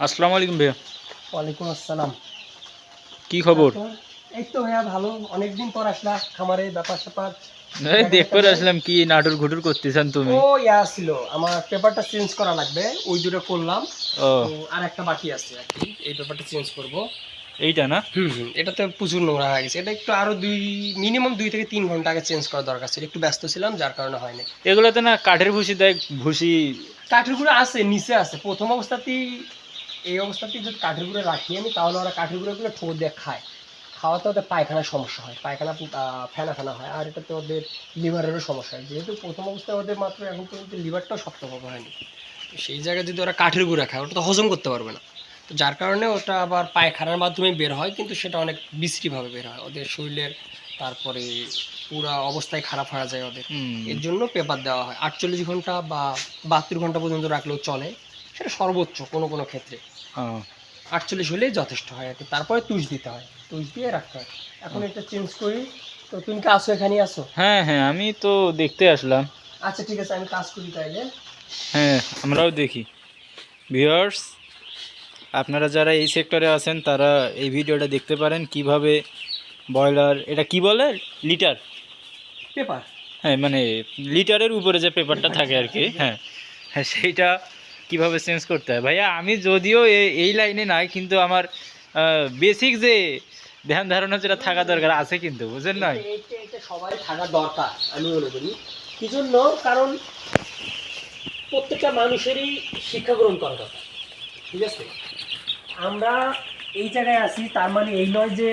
আসসালামু আলাইকুম ভাইয়া। ওয়ালাইকুম আসসালাম। কি খবর? এই তো ভাইয়া ভালো। অনেকদিন পর আসলা খামারে ব্যাপার স্যাপার। এই দেখতে আসলাম কি নাটুর ঘুটুর করতেছেন তুমি? ও ইয়া ছিল। আমার পেপারটা চেঞ্জ করা লাগবে। ওই দুটো করলাম। আর একটা বাকি আছে এই পেপারটা চেঞ্জ করব। এইটা না? হুম হুম। এটাতে প্রচুর নোংরা হয়ে গেছে। এটা একটু আরও দুই মিনিমাম দুই থেকে তিন ঘণ্টা আগে চেঞ্জ করা দরকার ছিল। একটু ব্যস্ত ছিলাম যার কারণে হয়নি। এগুলোতে না কাঠের ভুসি দেয় ভুসি কাঠের গুঁড়ো আছে নিচে আছে। প্রথম অবস্থাতেই এই অবস্থাতেই যদি কাঠের গুঁড়ো রাখি আমি তাহলে ওরা কাঠের গুঁড়োগুলো ঠোঁট দিয়ে খায়। খাওয়াতে ওদের পায়খানার সমস্যা হয় পায়খানা ফেনা ফেনা হয় আর এটাতে ওদের লিভারেরও সমস্যা হয়। যেহেতু প্রথম অবস্থায় ওদের মাত্র এখন পর্যন্ত লিভারটাও শক্তভাবে হয়নি। সেই জায়গায় যদি ওরা কাঠের গুঁড়ো খায় ওটা তো হজম করতে পারবে না। তো যার কারণে ওটা আবার পায়খানার মাধ্যমে বের হয় কিন্তু সেটা অনেক বিশ্রীভাবে বের হয়। ওদের শরীরের তারপরে পুরা অবস্থায় খারাপ হয়ে যায় ওদের। এর জন্য পেপার দেওয়া হয়। আটচল্লিশ ঘণ্টা বা বাহাত্তর ঘণ্টা পর্যন্ত রাখলেও চলে। সেটা সর্বোচ্চ কোনো কোনো ক্ষেত্রে। আটচল্লিশ হলেই যথেষ্ট হয় আর কি। তারপরে তুষ দিতে হয়। তুষ দিয়ে রাখতে হয়। এখন এটা চেঞ্জ করি। তো তুমি কি আসো এখানেই আসো? হ্যাঁ হ্যাঁ আমি তো দেখতে আসলাম। আচ্ছা ঠিক আছে আমি কাজ করি তাইলে। হ্যাঁ আমরাও দেখি। ভিউয়ার্স আপনারা যারা এই সেক্টরে আছেন তারা এই ভিডিওটা দেখতে পারেন। কীভাবে ব্রয়লার এটা কি বলে? লিটার পেপার হ্যাঁ মানে লিটারের উপরে যে পেপারটা থাকে আর কি হ্যাঁ। হ্যাঁ সেইটা কীভাবে চেঞ্জ করতে হয়? ভাইয়া, আমি যদিও এই লাইনে নাই, কিন্তু আমার বেসিক যে ধ্যান ধারণা যেটা থাকা দরকার আছে কিন্তু বুঝেন নয় সবাই থাকা দরকার, আমি মনে করি। কি জন্য কারণ প্রত্যেকটা মানুষেরই শিক্ষা গ্রহণ করা দরকার, ঠিক আছে? আমরা এই জায়গায় আছি, তার মানে এই নয় যে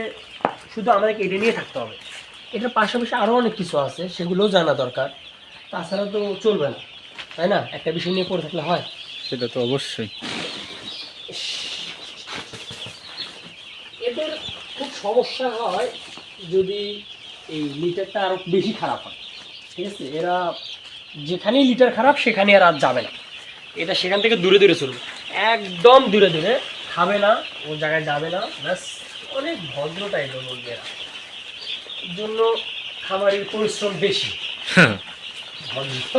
শুধু আমাদেরকে এটা নিয়ে থাকতে হবে। এটার পাশাপাশি আরও অনেক কিছু আছে, সেগুলোও জানা দরকার। তাছাড়া তো চলবে না, তাই না? একটা বিষয় নিয়ে পড়ে থাকলে হয়। সেটা তো অবশ্যই। এদের খুব সমস্যা হয় যদি এই লিটারটা আরও বেশি খারাপ হয়। ঠিক আছে? এরা যেখানেই লিটার খারাপ সেখানে আর আর যাবে না। এটা সেখান থেকে দূরে দূরে চলবে। একদম দূরে দূরে খাবে না ও জায়গায় যাবে না। ব্যাস অনেক ভদ্র টাইপের মুরগিরা জন্য খামারের পরিশ্রম বেশি। ভদ্র?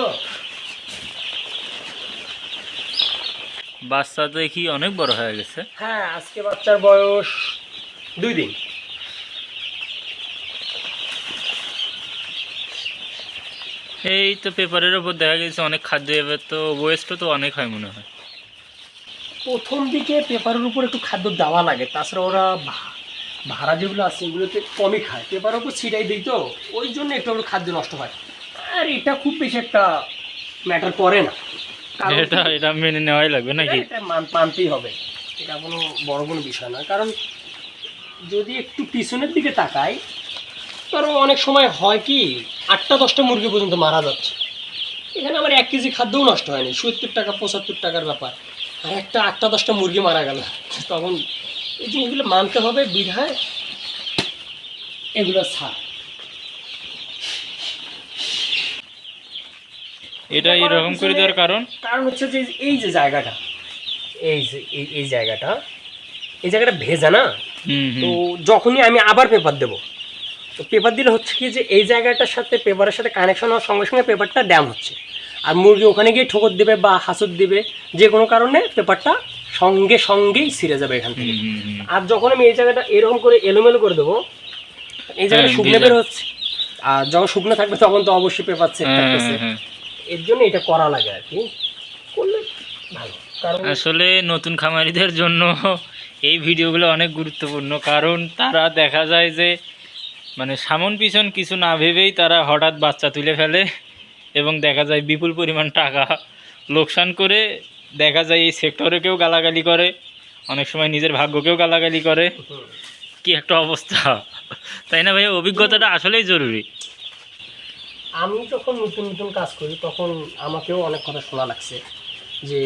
বাচ্চা তো দেখি অনেক বড় হয়ে গেছে। হ্যাঁ আজকে বাচ্চার বয়স দুই দিন। এই তো পেপারের ওপর দেখা গেছে অনেক খাদ্য এবার তো ওয়েস্টও তো অনেক হয় মনে হয়। প্রথম দিকে পেপারের উপর একটু খাদ্য দেওয়া লাগে তাছাড়া ওরা ভাড়া যেগুলো আছে এগুলোতে কমই খায়। পেপারের উপর ছিটাই দিই তো ওই জন্য একটু খাদ্য নষ্ট হয়। আর এটা খুব বেশি একটা ম্যাটার করে না। এটা এটা মেনে নেওয়াই লাগবে নাকি? এটা মানতেই হবে। এটা কোনো বড় কোনো বিষয় না কারণ যদি একটু পিছনের দিকে তাকাই ধরো অনেক সময় হয় কি আটটা দশটা মুরগি পর্যন্ত মারা যাচ্ছে। এখানে আমার এক কেজি খাদ্যও নষ্ট হয়নি। সত্তর টাকা পঁচাত্তর টাকার ব্যাপার। আর একটা আটটা দশটা মুরগি মারা গেল। তখন এই জিনিসগুলো মানতে হবে বিধায় এগুলো ছাড়। এটা এরকম করে দেওয়ার কারণ? কারণ হচ্ছে যে এই যে জায়গাটা এই যে এই জায়গাটা এই জায়গাটা ভেজা না? তো যখনই আমি আবার পেপার দেবো তো পেপার দিলে হচ্ছে কি যে এই জায়গাটার সাথে পেপারের সাথে কানেকশন হওয়ার সঙ্গে সঙ্গে পেপারটা ড্যাম হচ্ছে। আর মুরগি ওখানে গিয়ে ঠোকর দেবে বা হাসুর দেবে যে কোনো কারণে পেপারটা সঙ্গে সঙ্গেই ছিঁড়ে যাবে এখান থেকে। আর যখন আমি এই জায়গাটা এরকম করে এলোমেলো করে দেবো এই জায়গাটা হ্যাঁ, শুকনো বের হচ্ছে। আর যখন শুকনো থাকবে তখন তো অবশ্যই পেপার হ্যাঁ, থাকতেছে। হ্যাঁ, হ্যাঁ। এর জন্য এটা করা লাগে আর কি। করলে ভালো। কারণ আসলে নতুন খামারিদের জন্য এই ভিডিওগুলো অনেক গুরুত্বপূর্ণ। কারণ তারা দেখা যায় যে মানে সামন পিছন কিছু না ভেবেই তারা হঠাৎ বাচ্চা তুলে ফেলে এবং দেখা যায় বিপুল পরিমাণ টাকা লোকসান করে। দেখা যায় এই সেক্টরেকেও গালাগালি করে অনেক সময় নিজের ভাগ্যকেও গালাগালি করে। কি একটা অবস্থা। তাই না ভাই? অভিজ্ঞতাটা আসলেই জরুরি। আমি যখন নতুন নতুন কাজ করি তখন আমাকেও অনেক কথা শোনা লাগছে যে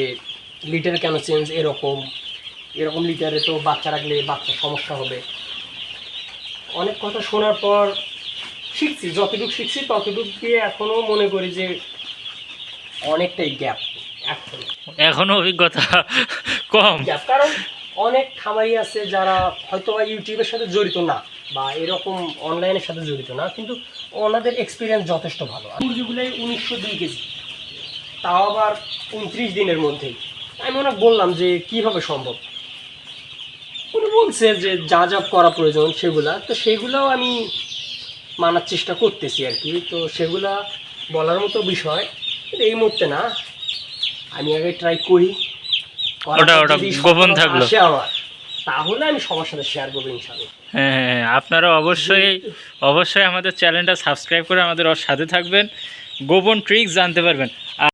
লিটার কেন চেঞ্জ এরকম? এরকম লিটারে তো বাচ্চা রাখলে বাচ্চার সমস্যা হবে। অনেক কথা শোনার পর শিখছি যতটুকু শিখছি ততটুকু দিয়ে এখনও মনে করি যে অনেকটাই গ্যাপ এখন। এখনও অভিজ্ঞতা কম। গ্যাপ কারণ অনেক খামারি আছে যারা হয়তো বা ইউটিউবের সাথে জড়িত না বা এরকম অনলাইনের সাথে জড়িত না, কিন্তু ওনাদের এক্সপিরিয়েন্স যথেষ্ট ভালো। মুরগিগুলোই উনিশশো দুই কেজি, তাও আবার উনত্রিশ দিনের মধ্যেই। আমি ওনাকে বললাম যে, কীভাবে সম্ভব? উনি বলছে যে, যা যা করা প্রয়োজন সেগুলা। তো সেগুলাও আমি মানার চেষ্টা করতেছি আর কি। তো সেগুলা বলার মতো বিষয় এই মুহূর্তে না। আমি আগে ট্রাই করি। ওটা- ওটা গোপন থাকল। তাহলে আমি সবার সাথে শেয়ার করব হ্যাঁ হ্যাঁ হ্যাঁ, আপনারা অবশ্যই অবশ্যই আমাদের চ্যানেলটা সাবস্ক্রাইব করে আমাদের সাথে থাকবেন। গোপন ট্রিক্স জানতে পারবেন।